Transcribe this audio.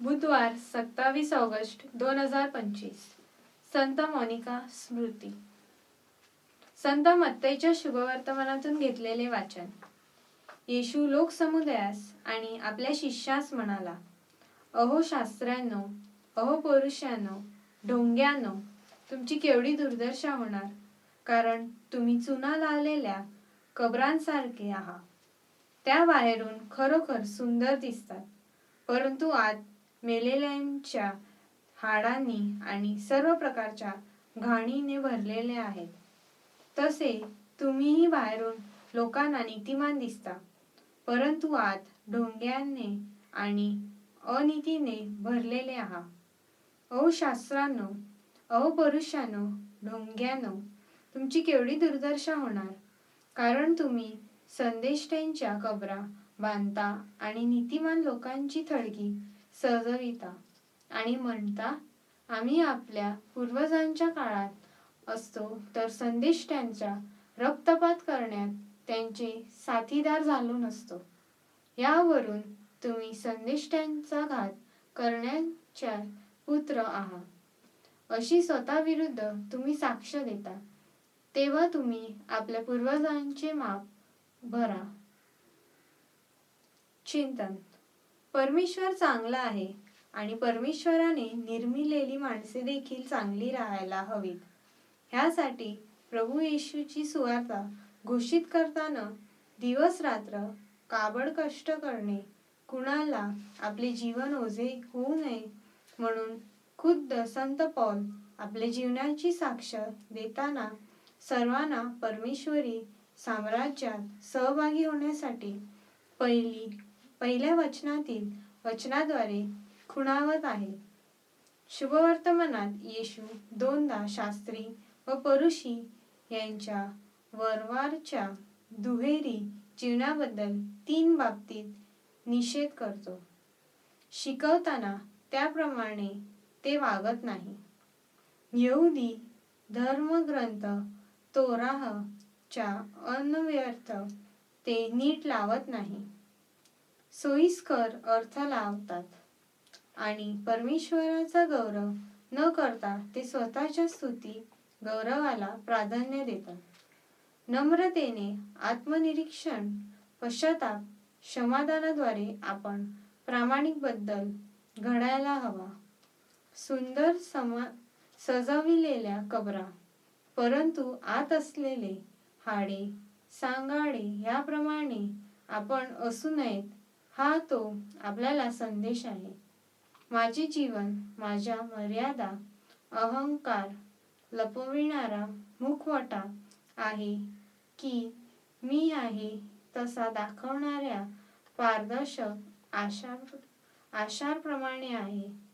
बुधवार सत्तावीस ऑगस्ट दोन हजार पंचवीस. संत मोनिका स्मृती. संत मत्तईच्या शुभवर्तमानातून घेतलेले वाचन. येशू लोकसमुदायास आणि आपल्या शिष्यास म्हणाला अहो शास्त्रांनो अहो पुरुषांनो ढोंग्यानो तुमची केवढी दुर्दशा होणार कारण तुम्ही चुना लावलेल्या कबरांसारखे आहात. त्या बाहेरून खरोखर सुंदर दिसतात परंतु आत मेलेल्यांच्या हाडांनी आणि सर्व प्रकारच्या घाणीने भरलेले आहेत. तसे तुम्हीही बाहेरून लोकांना नीतिमान दिसता. परंतु आत ढोंग्याने आणि अनितीने भरलेले आहात अहो शास्त्रांनो अहो पुरुषांनो ढोंग्यानो तुमची केवढी दुर्दशा होणार? कारण तुम्ही संदेष्टांच्या कबरा बांधता आणि नीतिमान लोकांची थडगी सजविता आणि म्हणता आम्ही आपल्या पूर्वजांच्या काळात असतो तर संदेष्टांचा रक्तपात करण्यात त्यांचे साथीदार झालो नसतो. यावरून तुम्ही संदेष्ट्यांचा घात करण्याच्या पुत्र आहात. अशी स्वतःविरुद्ध तुम्ही साक्ष देता. तेव्हा तुम्ही आपल्या पूर्वजांचे माप भरा. चिंतन परमेश्वर चांगला आहे आणि परमेश्वराने निर्मिलेली माणसे देखील चांगली राहायला हवीत. ह्यासाठी प्रभू येशूची सुवार्ता घोषित करताना दिवस रात्र काबड कष्ट करणे कुणाला आपले जीवन ओझे होऊ नये म्हणून खुद्द संत पौल आपल्या जीवनाची साक्ष देताना सर्वांना परमेश्वरी साम्राज्यात सहभागी होण्यासाठी पहिली पहिल्या वचनातील वचनाद्वारे खुणावत आहे. शुभवर्तमानात येशू दोनदा शास्त्री व परुषी यांच्या वरवारच्या दुहेरी जीवनाबद्दल तीन बाबतीत निषेध करतो. शिकवताना त्याप्रमाणे ते वागत नाही. येऊदी धर्मग्रंथ तोराह च्या अनव्यर्थ ते नीट लावत नाही. सोयीस्कर अर्थ लावतात. आणि परमेश्वराचा गौरव न करता ते स्वतःच्या स्तुती गौरवाला प्राधान्य देतात. नम्रतेने आत्मनिरीक्षण पश्चाताप क्षमादानाद्वारे आपण प्रामाणिकबद्दल घडायला हवा. सुंदर समा सजविलेल्या कबरा परंतु आत असलेले हाडे सांगाडे याप्रमाणे आपण असू नयेत. हा तो आपल्याला संदेश आहे. माझे जीवन माझ्या मर्यादा अहंकार लपविणारा मुखवटा आहे की मी आहे तसा दाखवणाऱ्या पारदर्शक आशार आशारप्रमाणे आहे.